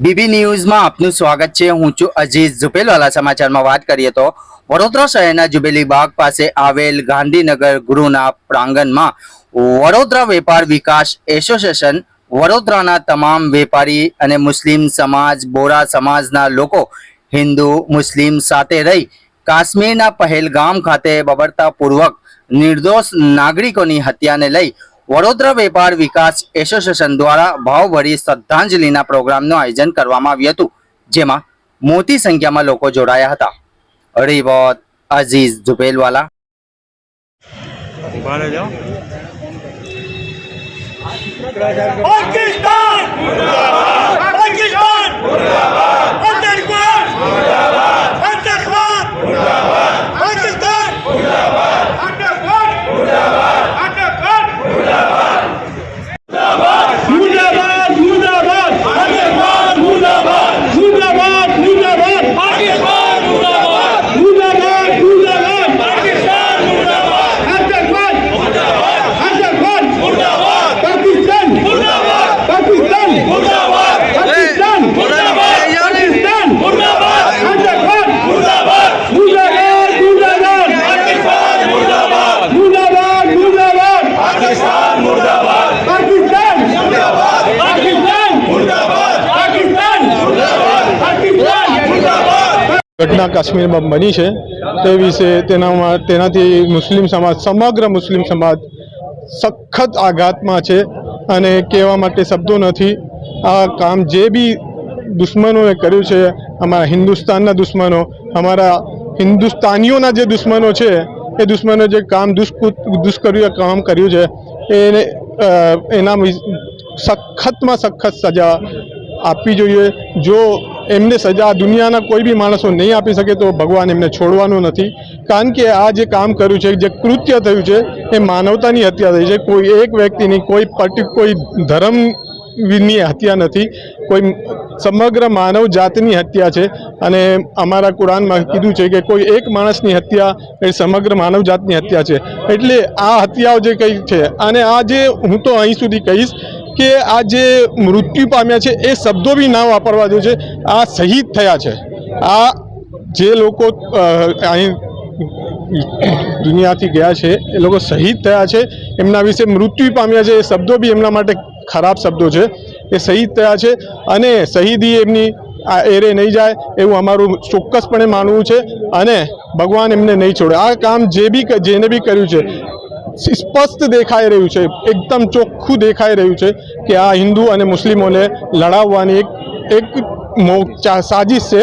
BB ન્યૂઝમાં આપનું સ્વાગત છે. હું છું અજીઝ ઝુપેલવાલા સમાચારમાં વાત કરીએ તો વડોદરા શહેરના જુબેલી બાગ પાસે આવેલ ગાંધીનગર ગૃહના પ્રાંગણમાં વડોદરા વેપાર વિકાસ એસોસિએશન, વડોદરાના તમામ વેપારી અને મુસ્લિમ સમાજ, બોરા સમાજના લોકો હિન્દુ, મુસ્લિમ સાથે રહી કાશ્મીરના પહેલગામ ખાતે બબરતાપૂર્વક નિર્દોષ નાગરિકોની હત્યાને લઈ વડોદરા વેપાર વિકાસ એસોસિએશન દ્વારા ભાવભરી શ્રદ્ધાંજલિના પ્રોગ્રામનું આયોજન કરવામાં આવ્યું હતું જેમાં મોટી સંખ્યામાં લોકો જોડાયા હતા. રિવોત અઝીઝ ઝુબેલવાલા ઊભા ઘટના કાશ્મીરમાં બની છે. તે વિશે તેનામાં, તેનાથી મુસ્લિમ સમાજ, સમગ્ર મુસ્લિમ સમાજ સખત આઘાતમાં છે અને કહેવા માટે શબ્દો નથી. આ કામ જે બી દુશ્મનોએ કર્યું છે, અમારા હિન્દુસ્તાનના દુશ્મનો, અમારા હિન્દુસ્તાનીઓના જે દુશ્મનો છે, એ દુશ્મનો જે કામ દુષ્કૃત, દુષ્કર્યું કામ કર્યું છે, એને એના સખતમાં સખત સજા આપવી જોઈએ. જો એમને સજા દુનિયાના કોઈ બી માણસો નહીં આપી શકે તો ભગવાન એમને છોડવાનું નથી. કારણ કે આ જે કામ કર્યું છે, જે કૃત્ય થયું છે, એ માનવતાની હત્યા થઈ છે. કોઈ એક વ્યક્તિની કોઈ પર્ટિ, કોઈ ધર્મની હત્યા નથી. કોઈ સમગ્ર માનવ જાતની હત્યા છે. અને અમારા કુરાનમાં કીધું છે કે કોઈ એક માણસની હત્યા એ સમગ્ર માનવ જાતની હત્યા છે. એટલે આ હત્યાઓ જે કંઈ છે, અને આ જે હું તો અહીં સુધી કહીશ કે આ જે મૃત્યુ પામ્યા છે, એ શબ્દો બી ના વાપરવા જોઈએ છે આ શહીદ થયા છે. આ જે લોકો અહીં દુનિયાથી ગયા છે, એ લોકો શહીદ થયા છે, એમના વિશે મૃત્યુ પામ્યા છે, એ શબ્દો બી એમના માટે ખરાબ શબ્દો છે. એ શહીદ થયા છે અને શહીદી એમની આ એરે નહીં જાય એવું અમારું ચોક્કસપણે માનવું છે અને ભગવાન એમને નહીં છોડે. આ કામ જે બી જેને બી કર્યું છે સ્પષ્ટ દેખાઈ રહ્યું છે, એકદમ ચોખ્ખું દેખાઈ રહ્યું છે કે આ હિન્દુ અને મુસ્લિમોને લડાવવાની એક એક સાજિશ છે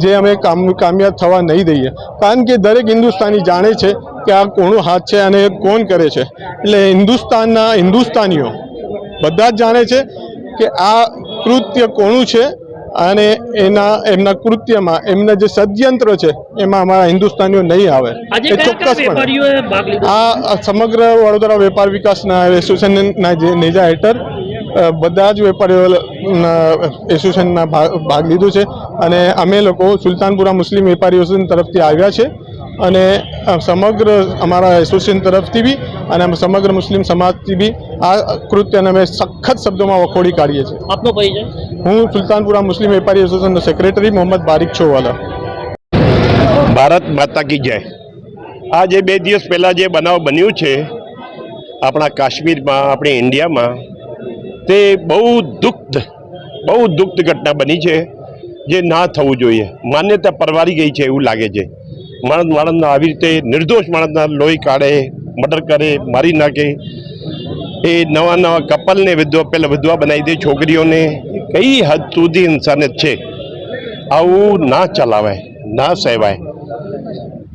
જે અમે કામ, કામયાબ થવા નહીં દઈએ. કારણ કે દરેક હિન્દુસ્તાની જાણે છે કે આ કોનો હાથ છે અને કોણ કરે છે. એટલે હિન્દુસ્તાનના હિન્દુસ્તાનીઓ બધા જ જાણે છે કે આ કૃત્ય કોનું છે અને એના એમના કૃત્યમાં એમના જે ષડયંત્ર છે એમાં અમારા હિન્દુસ્તાનીઓ નહીં આવે. એ ચોક્કસપણે. આ સમગ્ર વડોદરા વેપાર વિકાસના એસોસિએશનના જે નેજા હેઠળ બધા જ વેપારીઓ એસોસિએશનના ભાગ ભાગ લીધો છે. અને અમે લોકો સુલતાનપુરા મુસ્લિમ વેપારી એસોસિએશન તરફથી આવ્યા છે. અને સમગ્ર અમારા એસોસિએશન તરફથી બી અને સમગ્ર મુસ્લિમ સમાજથી બી આ કૃત્યને અમે સખત શબ્દોમાં વખોડી કાઢીએ છીએ. આપનો પરિચય? હું સુલતાનપુરા મુસ્લિમ વેપારી એસોસિએશનનો સેક્રેટરી મોહમ્મદ બારિક છોવાલા. ભારત માતા કી જય. આ જે બે દિવસ પહેલાં જે બનાવ બન્યું છે આપણા કાશ્મીરમાં આપણી ઇન્ડિયામાં તે બહુ દુઃખદ બહુ દુઃખદ ઘટના બની છે જે ના થવું જોઈએ. માન્યતા પરવારી ગઈ છે એવું લાગે છે. માણસ માણસના આવી રીતે નિર્દોષ માણસના લોહી કાઢે, મર્ડર કરે, મારી નાખે. એ નવા નવા કપલને વિધવા પહેલાં વિધવા બનાવી દે છોકરીઓને. કઈ હદ સુધી ઇન્સાનિયત છે? આવું ના ચલાવાય, ના સહેવાય.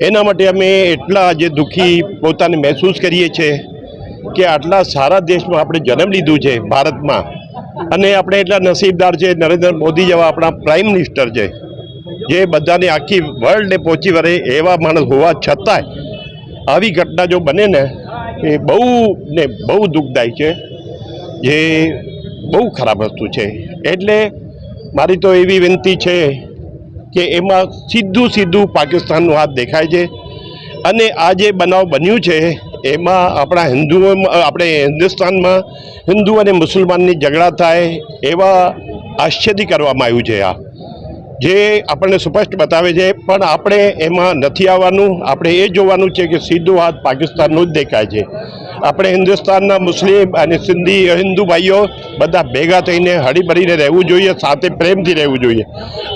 એના માટે અમે એટલા આજે દુઃખી પોતાને મહેસૂસ કરીએ છીએ કે આટલા સારા દેશમાં આપણે જન્મ લીધું છે, ભારતમાં. અને આપણે એટલા નસીબદાર છે, નરેન્દ્ર મોદી જેવા આપણા પ્રાઇમ મિનિસ્ટર છે. જે બધાને આખી વર્લ્ડને પહોંચી વળે એવા માણસ હોવા છતાંય આવી ઘટના જો બને ને, એ બહુ ને બહુ દુઃખદાયી છે. જે બહુ ખરાબ વસ્તુ છે. એટલે મારી તો એવી વિનંતી છે કે એમાં સીધું સીધું પાકિસ્તાનનો હાથ દેખાય છે. અને આ જે બનાવ બન્યું છે, એમાં આપણા હિન્દુઓમાં, આપણે હિન્દુસ્તાનમાં હિન્દુ અને મુસલમાનની ઝઘડા થાય એવા આશ્ચર્ય કરવામાં આવ્યું છે આ. જે આપણને સ્પષ્ટ બતાવે છે, પણ આપણે એમાં નથી આવવાનું. આપણે એ જોવાનું છે કે સીધો હાથ પાકિસ્તાનનો જ દેખાય છે. આપણે હિન્દુસ્તાનના મુસ્લિમ અને સિંધી હિન્દુ ભાઈઓ બધા ભેગા થઈને હળીભળીને રહેવું જોઈએ, સાથે પ્રેમથી રહેવું જોઈએ.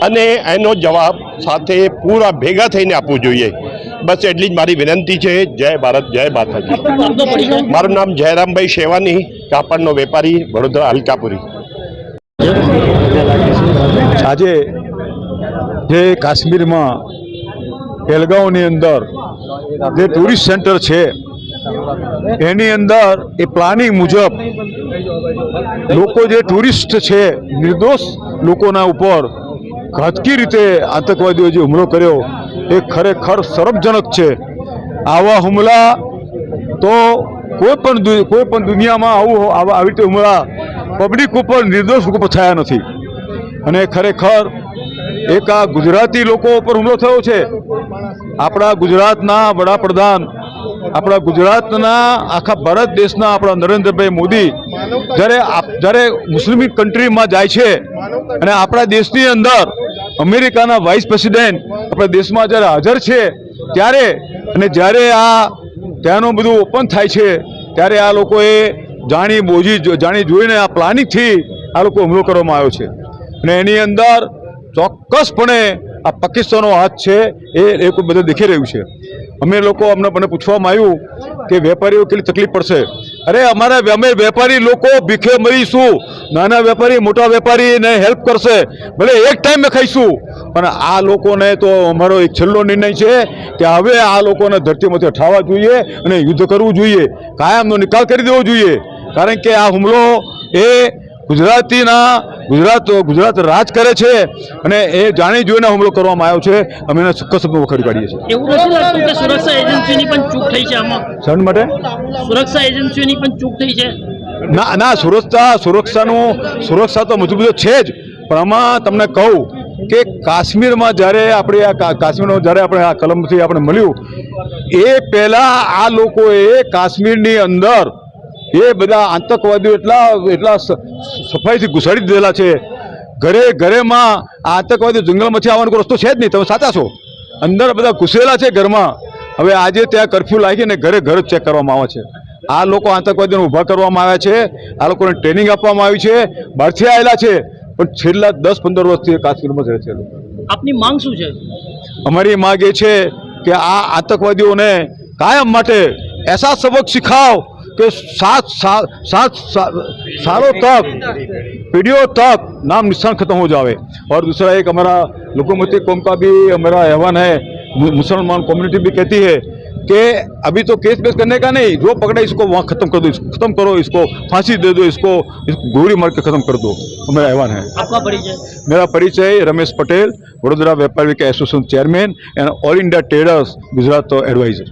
અને એનો જવાબ સાથે પૂરા ભેગા થઈને આપવું જોઈએ. બસ એટલી જ મારી વિનંતી છે. જય ભારત, જય માતાજી. મારું નામ જયરામભાઈ શેવાની, કાપડનો વેપારી વડોદરા અલકાપુરી. આજે જે કાશ્મીરમાં પહેલગાંવની અંદર જે ટુરિસ્ટ સેન્ટર છે, એની અંદર એ પ્લાનિંગ મુજબ લોકો જે ટુરિસ્ટ છે, નિર્દોષ લોકોના ઉપર ઘાતકી રીતે આતંકવાદીઓ જે હુમલો કર્યો, એ ખરેખર સરપજનક છે. આવા હુમલા તો કોઈ પણ કોઈ પણ દુનિયામાં આવા આવી રીતે હુમલા પબ્લિક ઉપર નિર્દોષ ઉપર થયા નથી. અને ખરેખર એક આ ગુજરાતી લોકો ઉપર હુમલો થયો છે. આપણા ગુજરાતના વડાપ્રધાન, આપણા ગુજરાતના આખા ભારત દેશના આપણા નરેન્દ્રભાઈ મોદી જ્યારે જ્યારે મુસ્લિમ કન્ટ્રીમાં જાય છે અને આપણા દેશની અંદર અમેરિકાના વાઇસ પ્રેસિડેન્ટ આપણા દેશમાં જ્યારે હાજર છે ત્યારે અને જ્યારે આ ત્યાંનું બધું ઓપન થાય છે ત્યારે આ લોકોએ જાણી બોજી, જાણી જોઈને આ પ્લાનિંગથી આ લોકો હુમલો કરવામાં આવ્યો છે. અને એની અંદર ચોક્કસપણે આ પાકિસ્તાનનો હાથ છે એ એ બધે દેખી રહ્યું છે. અમે લોકો અમને મને પૂછવામાં આવ્યું કે વેપારીઓ કેટલી તકલીફ પડશે? અરે અમારા અમે વેપારી લોકો ભીખે મરીશું. નાના વેપારી, મોટા વેપારીને હેલ્પ કરશે. ભલે એક ટાઈમે ખાઈશું. પણ આ લોકોને તો અમારો એક છેલ્લો નિર્ણય છે કે હવે આ લોકોને ધરતીમાંથી હટાવવા જોઈએ અને યુદ્ધ કરવું જોઈએ. કાયમનો નિકાલ કરી દેવો જોઈએ. કારણ કે આ હુમલો એ ગુજરાતીના ગુજરાત ગુજરાત રાજ કરે છે અને એ જાણી જોઈને હુમલો કરવામાં આવ્યો છે. અમે એને ચોક્કસ વખાડી કાઢીએ છીએ. એવું નથી લાગતું કે સુરક્ષા એજન્સીની પણ ચૂક થઈ છે આમાં? શા માટે? સુરક્ષા એજન્સીઓની પણ ચૂક થઈ છે. ના ના સુરક્ષા સુરક્ષાનું સુરક્ષા તો મજબૂત છે જ. પણ આમાં તમને કહું કે કાશ્મીરમાં જ્યારે આપણે આ કા- કાશ્મીરનો જ્યારે આપણે આ કલમથી આપણે મળ્યું એ પહેલાં આ લોકોએ કાશ્મીરની અંદર એ બધા આતંકવાદીઓ એટલા એટલા સફાઈથી ઘુસાડી દીધેલા છે. ઘરે ઘરેમાં આ આતંકવાદીઓ જંગલમાંથી આવવાનો રસ્તો છે જ નહીં. તમે સાચા છો? અંદર બધા ઘૂસેલા છે ઘરમાં. હવે આજે ત્યાં કરફ્યુ લાગીને ઘરે ઘર ચેક કરવામાં આવે છે. આ લોકો આતંકવાદીઓને ઊભા કરવામાં આવ્યા છે. આ લોકોને ટ્રેનિંગ આપવામાં આવી છે. બહારથી આવેલા છે. પણ છેલ્લા દસ પંદર વર્ષથી કાશ્મીરમાં જ રહે છે આપની માંગ શું છે? અમારી માંગ એ છે કે આ આતંકવાદીઓને કાયમ માટે એસા સબક સિખાओ कि सात साल सात सा- सालों तक पीढ़ियों तक नाम निशान खत्म हो जावे और दूसरा एक हमारा लघुमती कौम का भी हमारा आह्वान है मु- मुसलमान कम्युनिटी भी कहती है कि अभी तो केस बेस करने का नहीं जो पकड़े इसको वहाँ खत्म कर दो इसको खत्म करो इसको फांसी दे दो इसको इसको गोली मार के खत्म कर दो हमारा आह्वान है આપકા પરિચય मेरा परिचय रमेश पटेल वडोदरा व्यापारी association chairman and All India traders Gujarat adviser